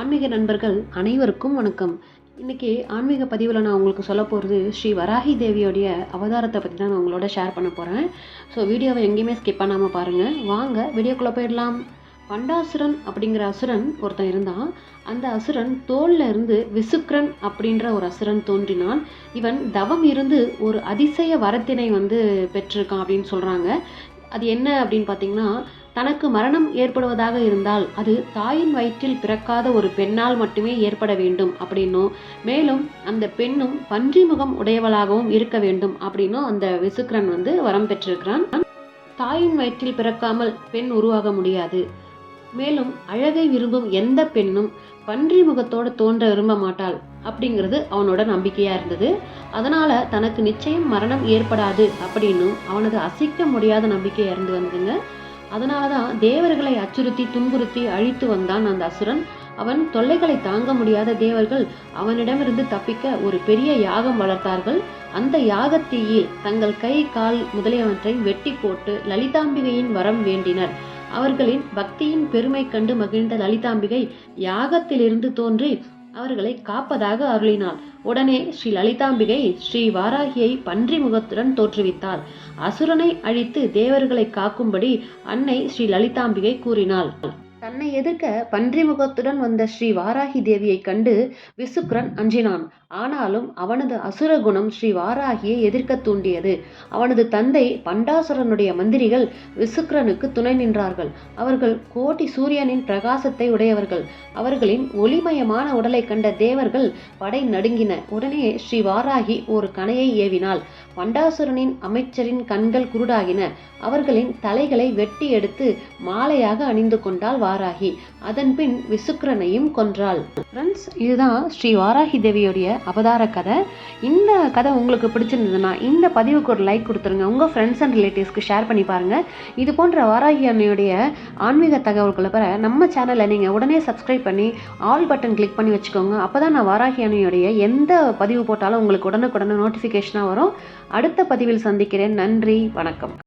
ஆன்மீக நண்பர்கள் அனைவருக்கும் வணக்கம். இன்றைக்கி ஆன்மீக பதிவில் நான் உங்களுக்கு சொல்ல போகிறது ஸ்ரீ வராகி தேவியோடைய அவதாரத்தை பற்றி தான் நான் உங்களோட ஷேர் பண்ண போகிறேன் ஸோ வீடியோவை எங்கேயுமே ஸ்கிப் பண்ணாமல் பாருங்கள் வாங்க வீடியோக்குள்ளே போயிடலாம். பண்டாசுரன் அப்படிங்கிற அசுரன் ஒருத்தன் இருந்தான். அந்த அசுரன் தோல்ல இருந்து விசுக்ரன் அப்படின்ற ஒரு அசுரன் தோன்றினான். இவன் தவம் இருந்து ஒரு அதிசய வரத்தினை வந்து பெற்றிருக்கான் அப்படின்னு சொல்கிறாங்க அது என்ன அப்படின்னு பார்த்தீங்கன்னா தனக்கு மரணம் ஏற்படுவதாக இருந்தால் அது தாயின் வயிற்றில் பிறக்காத ஒரு பெண்ணால் மட்டுமே ஏற்பட வேண்டும் அப்படின்னும் மேலும் அந்த பெண்ணும் பன்றி முகம் உடையவளாகவும் இருக்க வேண்டும் அப்படின்னும் அந்த விசுக்கரன் வந்து வரம் பெற்றிருக்கிறான். தாயின் வயிற்றில் பிறக்காமல் பெண் உருவாக முடியாது. மேலும் அழகை விரும்பும் எந்த பெண்ணும் பன்றி முகத்தோடு தோன்ற விரும்ப மாட்டாள் அப்படிங்கிறது அவனோட நம்பிக்கையா இருந்தது. அதனால தனக்கு நிச்சயம் மரணம் ஏற்படாது அப்படின்னும் அவனது அசைக்க முடியாத நம்பிக்கை இருந்து வந்ததுங்க. அதனால தான் தேவர்களை அச்சுறுத்தி துன்புறுத்தி அழித்து வந்தான் அந்த அசுரன். அவன் தொல்லைகளை தாங்க முடியாத தேவர்கள் அவனிடமிருந்து தப்பிக்க ஒரு பெரிய யாகம் வளர்த்தார்கள். அந்த யாகத்தீயில் தங்கள் கை கால் முதலியவற்றை வெட்டி போட்டு லலிதாம்பிகையின் வரம் வேண்டினர். அவர்களின் பக்தியின் பெருமை கண்டு மகிழ்ந்த லலிதாம்பிகை யாகத்திலிருந்து தோன்றி அவர்களை காப்பதாக அருளினாள். உடனே ஸ்ரீ லலிதாம்பிகை ஸ்ரீ வாராகியை பன்றி முகத்துடன் தோற்றுவித்தார். அசுரனை அழித்து தேவர்களை காக்கும்படி அன்னை ஸ்ரீ லலிதாம்பிகை கூறினாள். தன்னை எதிர்க்க பன்றி முகத்துடன் வந்த ஸ்ரீ வாராகி தேவியைக் கண்டு விசுக்ரன் அஞ்சினான். ஆனாலும் அவனது அசுர குணம் ஸ்ரீ வாராகியை எதிர்க்க தூண்டியது. அவனது தந்தை பண்டாசுரனுடைய மந்திரிகள் விசுக்ரனுக்கு துணை நின்றார்கள். அவர்கள் கோட்டி சூரியனின் பிரகாசத்தை உடையவர்கள். அவர்களின் ஒளிமயமான உடலை கண்ட தேவர்கள் படை நடுங்கின. உடனே ஸ்ரீ வாராகி ஒரு கணையை ஏவினாள். பண்டாசுரனின் அமைச்சரின் கண்கள் குருடாகின. அவர்களின் தலைகளை வெட்டி எடுத்து மாலையாக அணிந்து கொண்டாள் வாராகி. வாராகி. அதன்பின் விசுக்ரனையும் கொன்றாள். ஃப்ரெண்ட்ஸ் இதுதான் ஸ்ரீ வாராகி தேவியுடைய அவதார கதை. இந்த கதை உங்களுக்கு பிடிச்சிருந்ததுன்னா இந்த பதிவுக்கு ஒரு லைக் கொடுத்துருங்க. உங்கள் ஃப்ரெண்ட்ஸ் அண்ட் ரிலேட்டிவ்ஸ்க்கு ஷேர் பண்ணி பாருங்கள் இது போன்ற வாராகி அன்னையுடைய ஆன்மீக தகவல்களை பெற நம்ம சேனலை நீங்கள் உடனே சப்ஸ்கிரைப் பண்ணி ஆல் பட்டன் கிளிக் பண்ணி வச்சுக்கோங்க. அப்போ தான் நான் வாராகி அன்னையுடைய எந்த பதிவு போட்டாலும் உங்களுக்கு உடனுக்குடனே நோட்டிஃபிகேஷனாக வரும். அடுத்த பதிவில் சந்திக்கிறேன். நன்றி வணக்கம்.